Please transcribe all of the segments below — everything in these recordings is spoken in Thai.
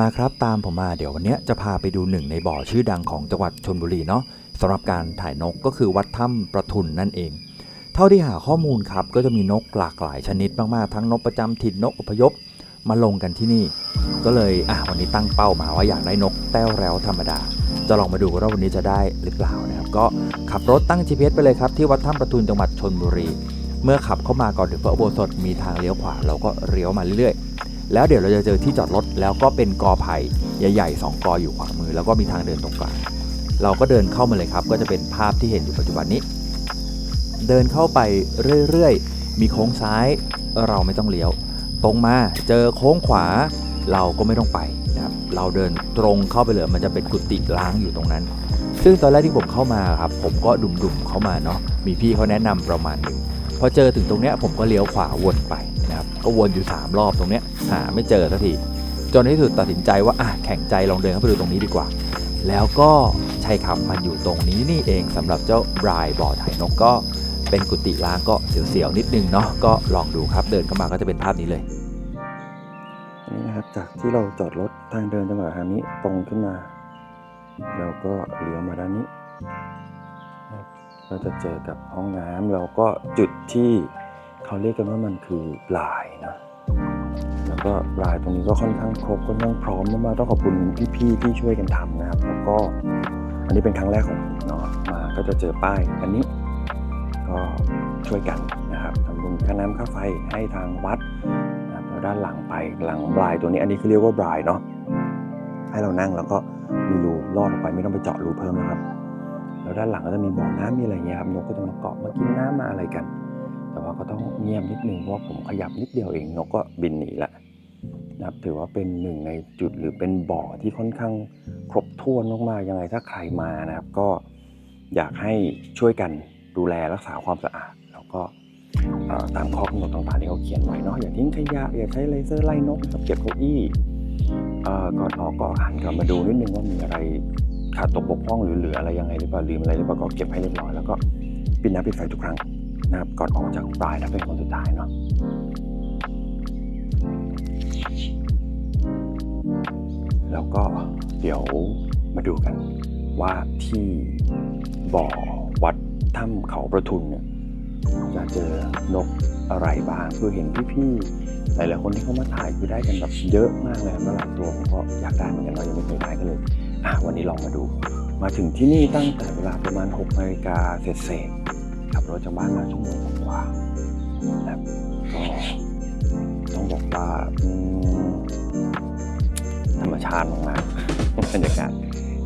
มาครับตามผมมาเดี๋ยววันนี้จะพาไปดูหนึ่งในบ่อชื่อดังของจังหวัดชนบุรีเนาะสำหรับการถ่ายนกก็คือวัดถ้ำประทุนนั่นเอง เท่าที่หาข้อมูลครับก็จะมีนกหลากหลายชนิดมากๆ ทั้งนกประจำถิ่นนกอพยพมาลงกันที่นี่ ก็เลยอะวันนี้ตั้งเป้ามาว่าอยากได้นกแต้วแร้วธรรมดา จะลองมาดูกันว่าวันนี้จะได้หรือเปล่านะครับก็ขับรถตั้ง GPS ไปเลยครับที่วัดถ้ำประทุนจังหวัดชนบุรี เมื่อขับเข้ามาก่อนถึงพระอุโบสถมีทางเลี้ยวขวาเราก็เลี้ยวมาเรื่อยๆ แล้วเดี๋ยวเราจะเจอที่จอดรถแล้วก็เป็นกอไผ่ใหญ่ๆสองกออยู่ขวามือ แล้วก็มีทางเดินตรงกลางเราก็เดินเข้ามาเลยครับ ก็จะเป็นภาพที่เห็นอยู่ปัจจุบันนี้ เดินเข้าไปเรื่อยๆ มีโค้งซ้ายเราไม่ต้องเลี้ยว ตรงมาเจอโค้งขวาเราก็ไม่ต้องไปนะครับเราเดินตรงเข้าไปเลยมันจะเป็นกุฏิล้างอยู่ตรงนั้น ซึ่งตอนแรกที่ผมเข้ามาครับผมก็ดุ่มๆเข้ามาเนาะมีพี่เขาแนะนำประมาณหนึ่งพอเจอถึงตรงเนี้ยผมก็เลี้ยวขวาวนไป นะครับก็วนอยู่ 3 รอบตรงเนี้ยหาไม่เจอสักทีจนที่สุดตัดสินใจว่าอะแข่งใจลองเดินเข้าไปดูตรงนี้ดีกว่า แล้วก็ใช่ครับมันอยู่ตรงนี้นี่เองสำหรับเจ้าบรายบ่อถ่ายนกก็เป็นกุฏิล้างก็เสียวๆนิดนึงเนาะก็ลองดูครับเดินเข้ามาก็จะเป็นภาพนี้เลยนนี้นะครับจากที่เราจอดรถทางเดินจังหวะทางนี้ตรงขึ้นมา เราก็เลี้ยวมาด้านนี้ เราจะเจอกับห้องน้ำแล้วก็จุดที่ เขาเรียกกันว่ามันคือปลายนะแล้วก็ปลายตรงนี้ก็ค่อนข้างครบค่อนข้างพร้อมมากๆต้องขอบคุณพี่ๆที่ช่วยกันทำนะครับ แล้วก็อันนี้เป็นครั้งแรกของผมเนาะมาก็จะเจอป้ายอันนี้ก็ช่วยกันนะครับทำบุญค่าน้ำค่าไฟให้ทางวัดนะครับแล้วด้านหลังไปหลังลายตัวนี้อันนี้คือเรียกว่าลายเนาะให้เรานั่งแล้วก็มีรูลอดออกไปไม่ต้องไปเจาะรูเพิ่มนะครับแล้วด้านหลังก็จะมีบ่อน้ำมีอะไรเงี้ยครับนกก็จะมาเกาะมากินน้ำมาอะไรกัน แต่ว่าก็ต้องเงียบนิดนึงเพราะผมขยับนิดเดียวเองนกก็บินหนีละนะครับถือว่าเป็นหนึ่งในจุดหรือเป็นบ่อที่ค่อนข้างครบถ้วนมากๆยังไงถ้าใครมานะครับ ก็อยากให้ช่วยกันดูแลรักษาความสะอาด แล้วก็ตามข้อกำหนดต่างๆที่เขาเขียนไว้เนาะอย่าทิ้งขยะอย่าใช้เลเซอร์ไล่นกครับเก็บเก้าอี้เอ่อก่อนออกก็หันกลับมาดูนิดนึงว่ามีอะไรขาดตกบกพร่องหรือเหลืออะไรยังไงหรือเปล่าลืมอะไรหรือเปล่าก็เก็บให้เรียบร้อยแล้วก็ปิดน้ำปิดไฟทุกครั้ง นะครับ ก่อนออกจากปลายถ้าเป็นคนสุดท้ายเนาะแล้วก็เดี๋ยวมาดูกันว่าที่บ่อวัดถ้ำเขาประทุนเนี่ยจะเจอนกอะไรบ้างคือเห็นพี่ๆหลายๆคนที่เขามาถ่ายคือได้กันแบบเยอะมากเลยครับหลายตัวผมก็อยากได้เหมือนกันเรายังไม่เคยได้กันเลยอะวันนี้ลองมาดู มาถึงที่นี่ตั้งแต่เวลาประมาณ6นาฬิกาเศษ รถจากบ้านมาชั่วโมงกว่าๆนะครับก็ต้องบอกว่าธรรมชาติมากๆบรรยากาศ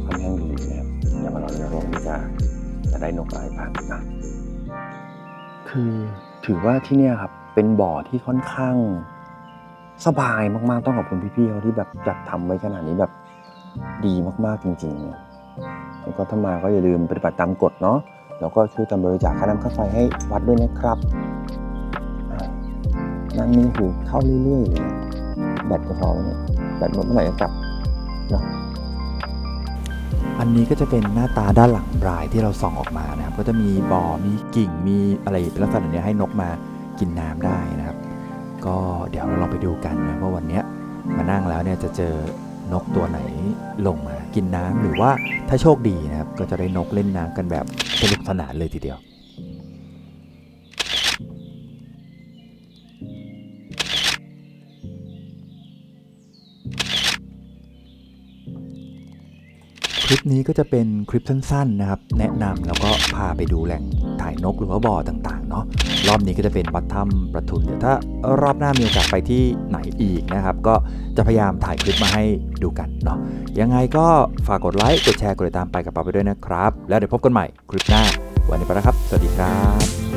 ค่อนข้างดีนะครับอย่ามาลองเรืองที่จะจะได้นกอะไรบ้างนะคือถือว่าที่เนี่ยครับเป็นบ่อที่ค่อนข้างสบายมากๆ ต้องขอบคุณพี่ๆเขาที่แบบจัดทำไว้ขนาดนี้แบบดีมากๆจริงๆแล้วก็ถ้ามาก็อย่าลืมปฏิบัติตามกฎเนาะ แล้วก็ช่วยกันบริจาคค่าน้ำค่าไฟให้วัดด้วยนะครับนั่งนี่คือเข้าเรื่อยๆเลยแบตจะพอไหมเนี่ยแบตหมดเมื่อไหร่จะกลับเนาะอันนี้ก็จะเป็นหน้าตาด้านหลังบรายที่เราส่องออกมานะครับ ก็จะมีบ่อมีกิ่งมีอะไรลักษณะเนี้ยให้นกมากินน้ำได้นะครับ ก็เดี๋ยวเราลองไปดูกันนะว่าวันนี้มานั่งแล้วเนี่ยจะเจอ นกตัวไหนลงมากินน้ำหรือว่าถ้าโชคดีนะครับ ก็จะได้นกเล่นน้ำกันแบบสนุกสนานเลยทีเดียว ลิปนี้ก็จะเป็นคลิปสั้นๆนะครับ แนะนำแล้วก็พาไปดูแหล่งถ่ายนกหรือว่าบ่อต่างๆเนาะรอบนี้ก็จะเป็นวัดถ้ำประทุนเดี๋ยวถ้ารอบหน้ามีโอกาสไปที่ไหนอีกนะครับ ก็จะพยายามถ่ายคลิปมาให้ดูกันเนาะยังไงก็ฝากกดไลค์กดแชร์กดติดตามไปกับเราไปด้วยนะครับ แล้วเดี๋ยวพบกันใหม่คลิปหน้า วันนี้ไปแล้วครับ สวัสดีครับ